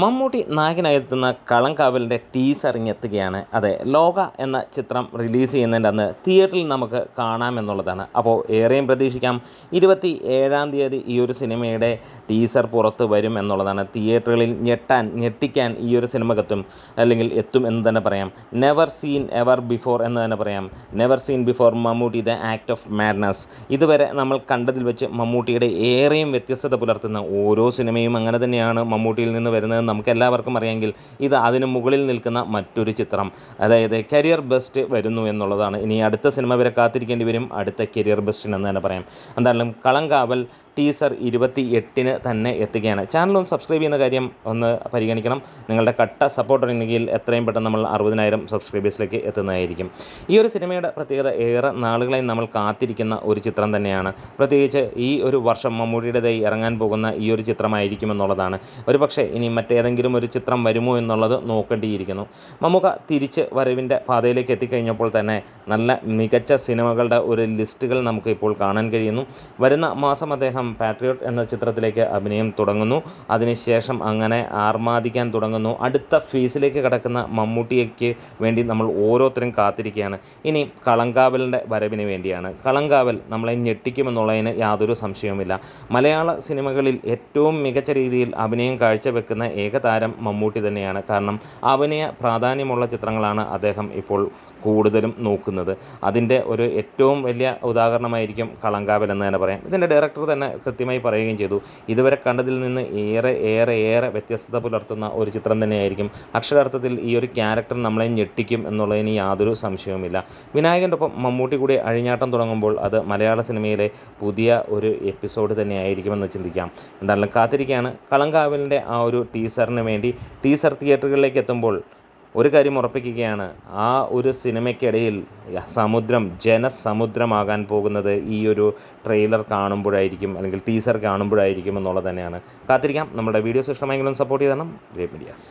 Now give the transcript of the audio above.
Mammootty നായകനായെത്തുന്ന കളങ്കാവലിന്റെ teaser ഇങ്ങെത്തുകയാണ് അതെ ലോക എന്ന ചിത്രം റിലീസ് ചെയ്യുന്നതിന്റെ അന്ന് തിയേറ്ററിൽ നമുക്ക് കാണാമെന്നുള്ളതാണ്. അപ്പോൾ ഏറെയും പ്രതീക്ഷിക്കാം ഇരുപത്തി ഏഴാം തീയതി ഈ ഒരു സിനിമയുടെ ടീസർ പുറത്ത് വരും എന്നുള്ളതാണ്. തിയേറ്ററുകളിൽ ഞെട്ടാൻ ഞെട്ടിക്കാൻ ഈ ഒരു സിനിമക്കെത്തും അല്ലെങ്കിൽ എത്തും എന്ന് തന്നെ പറയാം. നെവർ സീൻ എവർ ബിഫോർ എന്ന് തന്നെ പറയാം. Never seen before Mammootty the act of madness ഇതുവരെ നമ്മൾ കണ്ടതിൽ വെച്ച് മമ്മൂട്ടിയുടെ ഏറെയും വ്യത്യസ്തത പുലർത്തുന്ന ഓരോ സിനിമയും അങ്ങനെ തന്നെയാണ് മമ്മൂട്ടിയിൽ നിന്ന് വരുന്നത് നമുക്ക് എല്ലാവർക്കും അറിയാമെങ്കിൽ ഇത് അതിന് മുകളിൽ നിൽക്കുന്ന മറ്റൊരു ചിത്രം. അതായത് കരിയർ ബെസ്റ്റ് വരുന്നു എന്നുള്ളതാണ്. ഇനി അടുത്ത സിനിമ വരെ കാത്തിരിക്കേണ്ടി വരും. അടുത്ത കരിയർ ബെസ്റ്റിനെന്ന് തന്നെ പറയാം. എന്തായാലും കളങ്കാവൽ ടീസർ ഇരുപത്തി എട്ടിന് തന്നെ എത്തുകയാണ്. ചാനൽ ഒന്ന് സബ്സ്ക്രൈബ് ചെയ്യുന്ന കാര്യം ഒന്ന് പരിഗണിക്കണം. നിങ്ങളുടെ കട്ട സപ്പോർട്ട് ഉണ്ടെങ്കിൽ എത്രയും പെട്ടെന്ന് നമ്മൾ അറുപതിനായിരം സബ്സ്ക്രൈബേഴ്സിലേക്ക് എത്തുന്നതായിരിക്കും. ഈ ഒരു സിനിമയുടെ പ്രത്യേകത ഏറെ നാളുകളായി നമ്മൾ കാത്തിരിക്കുന്ന ഒരു ചിത്രം തന്നെയാണ്. പ്രത്യേകിച്ച് ഈ ഒരു വർഷം മമ്മൂട്ടിയുടേതായി ഇറങ്ങാൻ പോകുന്ന ഈ ഒരു ചിത്രമായിരിക്കും എന്നുള്ളതാണ്. ഒരു പക്ഷേ ഇനി മറ്റേതെങ്കിലും ഒരു ചിത്രം വരുമോ എന്നുള്ളത് നോക്കേണ്ടിയിരിക്കുന്നു. മമ്മൂക്ക തിരിച്ച് വരവിന്റെ പാതയിലേക്ക് എത്തിക്കഴിഞ്ഞപ്പോൾ തന്നെ നല്ല മികച്ച സിനിമകളുടെ ഒരു ലിസ്റ്റുകൾ നമുക്ക് ഇപ്പോൾ കാണാൻ കഴിയുന്നു. വരുന്ന മാസം അദ്ദേഹം പാട്രിയോട്ട് എന്ന ചിത്രത്തിലേക്ക് അഭിനയം തുടങ്ങുന്നു. അതിനുശേഷം അങ്ങനെ ആർമാദിക്കാൻ തുടങ്ങുന്നു. അടുത്ത ഫേസിലേക്ക് കിടക്കുന്ന മമ്മൂട്ടിയയ്ക്ക് വേണ്ടി നമ്മൾ ഓരോരുത്തരും കാത്തിരിക്കുകയാണ്. ഇനി കളങ്കാവലിന്റെ വരവിന് വേണ്ടിയാണ്. കളങ്കാവൽ നമ്മളെ ഞെട്ടിക്കുമെന്നുള്ളതിന് യാതൊരു സംശയവുമില്ല. മലയാള സിനിമകളിൽ ഏറ്റവും മികച്ച രീതിയിൽ അഭിനയം കാഴ്ചവെക്കുന്ന ഏകതാരം മമ്മൂട്ടി തന്നെയാണ്. കാരണം അഭിനയ പ്രാധാന്യമുള്ള ചിത്രങ്ങളാണ് അദ്ദേഹം ഇപ്പോൾ കൂടുതലും നോക്കുന്നത്. അതിന്റെ ഒരു ഏറ്റവും വലിയ ഉദാഹരണമായിരിക്കും കളങ്കാവൽ എന്ന് തന്നെ പറയാം. ഇതിന്റെ ഡയറക്ടർ തന്നെ കൃത്യമായി പറയുകയും ചെയ്തു. ഇതുവരെ കണ്ടതിൽ നിന്ന് ഏറെ ഏറെ ഏറെ വ്യത്യസ്തത പുലർത്തുന്ന ഒരു ചിത്രം തന്നെയായിരിക്കും. അക്ഷരാർത്ഥത്തിൽ ഈ ഒരു ക്യാരക്ടർ നമ്മളെ ഞെട്ടിക്കും എന്നുള്ളതിന് യാതൊരു സംശയവുമില്ല. വിനായകന്റെ ഒപ്പം മമ്മൂട്ടി കൂടി അഴിഞ്ഞാട്ടം തുടങ്ങുമ്പോൾ അത് മലയാള സിനിമയിലെ പുതിയ ഒരു എപ്പിസോഡ് തന്നെയായിരിക്കുമെന്ന് ചിന്തിക്കാം. എന്തായാലും കാത്തിരിക്കുകയാണ്. കളങ്കാവലിന്റെ ആ ഒരു ടീസറിന് വേണ്ടി ടീസർ തിയേറ്ററുകളിലേക്ക് എത്തുമ്പോൾ ഒരു കാര്യം ഉറപ്പിക്കുകയാണ്. ആ ഒരു സിനിമയ്ക്കിടയിൽ സമുദ്രം ജനസമുദ്രമാകാൻ പോകുന്നത് ഈ ഒരു ട്രെയിലർ കാണുമ്പോഴായിരിക്കും അല്ലെങ്കിൽ ടീസർ കാണുമ്പോഴായിരിക്കും എന്നുള്ളത് തന്നെയാണ്. കാത്തിരിക്കാം. നമ്മുടെ വീഡിയോസ് ഇഷ്ടമെങ്കിലും സപ്പോർട്ട് ചെയ്തണം ഗ്രേറ്റ് മീഡിയാസ്